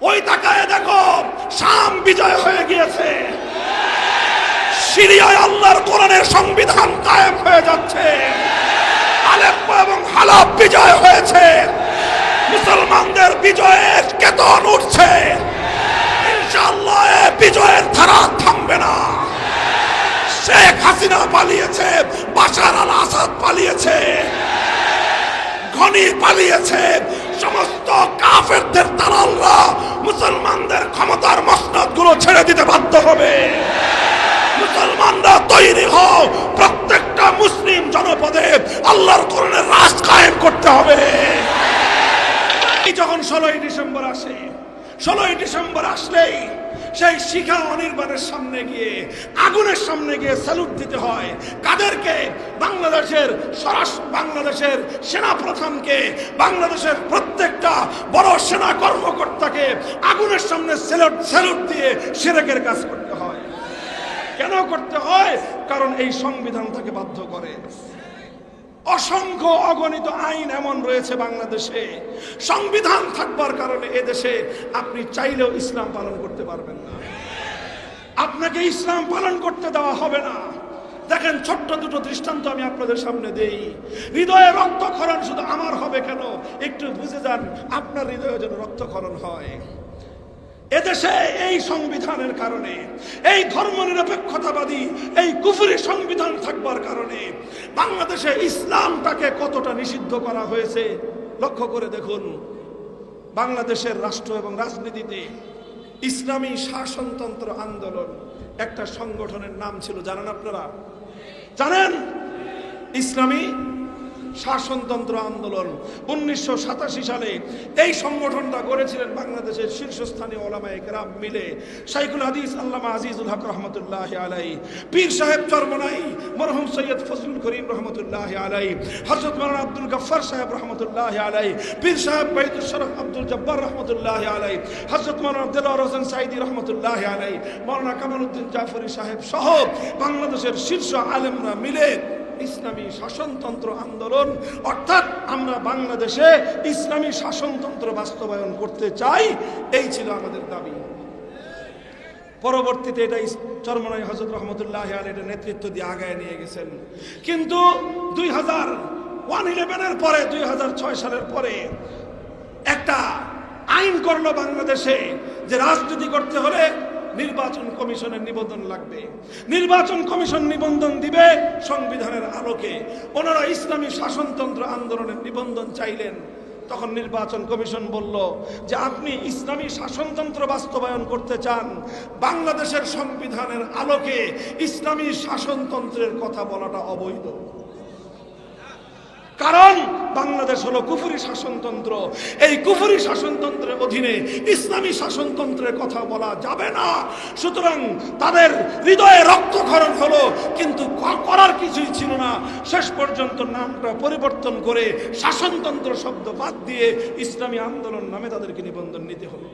ওই তাকায় দেখো, শাম বিজয় হয়ে গিয়েছে। সিরিয়ায় আল্লাহর কোরআনের সংবিধান কায়েম হয়ে যাচ্ছে। আলেপ্পো এবং হালাব বিজয় হয়েছে। মুসলমানদের বিজয়ের কেতন উঠছে। ইনশাআল্লাহ বিজয়ের ধারা থামবে না। শেখ হাসিনা পালিয়েছে, বাশার আল আসাদ পালিয়েছে, ঘনি পালিয়েছে সমস্ত কাফেরদের দালালরা মুসলমানদের ক্ষমতার মসনদগুলো ছেড়ে দিতে বাধ্য হবে। মুসলমানরা তৈরি হও, প্রত্যেকটা মুসলিম জনপদে আল্লাহর কোরআনের রাজ কায়েম করতে হবে। যখন ষোলোই ডিসেম্বর আসে, ষোলোই ডিসেম্বর আসলেই সেই শিখা অনির্বাণের সামনে গিয়ে, আগুনের সামনে গিয়ে স্যালুট দিতে হয়। কাদেরকে? বাংলাদেশের সরাস বাংলাদেশের সেনা প্রধানকে বাংলাদেশের প্রত্যেকটা বড় সেনা কর্মকর্তাকে আগুনের সামনে স্যালুট স্যালুট দিয়ে সেরেকের কাজ করতে হয়। কেন করতে হয়? কারণ এই সংবিধান তাকে বাধ্য করে। অসংখ্য অগণিত আইন এমন রয়েছে বাংলাদেশে। সংবিধান থাকবার কারণে এদেশে আপনি চাইলেও ইসলাম পালন করতে পারবেন না। আপনাকে ইসলাম পালন করতে দেওয়া হবে না। দেখেন, ছোট্ট দুটো দৃষ্টান্ত আমি আপনাদের সামনে দেই। হৃদয়ে রক্তক্ষরণ শুধু আমার হবে কেন? একটু বুঝে যান, আপনার হৃদয়ে যেন রক্তক্ষরণ হয়। এদেশে এই সংবিধানের কারণে, এই ধর্মনিরপেক্ষতাবাদী, এই কুফুরি সংবিধান থাকবার কারণে বাংলাদেশে ইসলামটাকে কতটা নিষিদ্ধ করা হয়েছে, লক্ষ্য করে দেখুন। বাংলাদেশের রাষ্ট্র এবং রাজনীতিতে ইসলামী শাসনতন্ত্র আন্দোলন একটা সংগঠনের নাম ছিল, জানেন আপনারা? জানেন? ইসলামী শাসনতন্ত্র আন্দোলন উনিশশো সাতাশি সালে এই সংগঠনটা গড়েছিলেন বাংলাদেশের শীর্ষস্থানীয় ওলামায়ে কেরাম মিলে। শাইখুল হাদিস আল্লামা আজিজুল হক রহমতুল্লাহ আলাই পীর সাহেব চরমনাই, মরহুম সৈয়দ ফজলুল করিম রহমতুল্লাহ আলাই হজরত মারান আব্দুল গফ্ফার সাহেব রহমতুল্লাহ আলাই পীর সাহেব শরফ আব্দুল জব্বার রহমতুল্লাহ আলাই হজরত মারান আব্দুল্লাহ হোসেন সাইদি রহমতুল্লাহ আলাই মৌলানা কামালউদ্দিন জাফরি সাহেব সহ বাংলাদেশের শীর্ষ আলেমরা মিলে ইসলামী শাসনতন্ত্র আন্দোলন, অর্থাৎ আমরা বাংলাদেশে ইসলামী শাসনতন্ত্র বাস্তবায়ন করতে চাই, এই ছিল আমাদের দাবি। পরবর্তীতে এটা চরমনাই হজরত রহমতুল্লাহ আল এটা নেতৃত্ব দিয়ে আগায় নিয়ে গেছেন। কিন্তু দুই হাজার ওয়ান ইলেভেনের পরে, দুই হাজার ছয় সালের পরে একটা আইন করল বাংলাদেশে যে রাজনীতি করতে হলে নির্বাচন কমিশনের নিবন্ধন লাগবে। নির্বাচন কমিশন নিবন্ধন দিবে সংবিধানের আলোকে। ওনারা ইসলামী শাসনতন্ত্র আন্দোলনের নিবন্ধন চাইলেন। তখন নির্বাচন কমিশন বলল যে আপনি ইসলামী শাসনতন্ত্র বাস্তবায়ন করতে চান, বাংলাদেশের সংবিধানের আলোকে ইসলামী শাসনতন্ত্রের কথা বলাটা অবৈধ। কারণ বাংলাদেশ হলো কুফুরি শাসনতন্ত্র। এই কুফুরি শাসনতন্ত্রের অধীনে ইসলামী শাসনতন্ত্রের কথা বলা যাবে না। সুতরাং তাদের হৃদয়ে রক্তক্ষরণ হলো, কিন্তু করার কিছুই ছিল না। শেষ পর্যন্ত নামটা পরিবর্তন করে শাসনতন্ত্র শব্দ বাদ দিয়ে ইসলামী আন্দোলন নামে তাদেরকে নিবন্ধন নিতে হলো।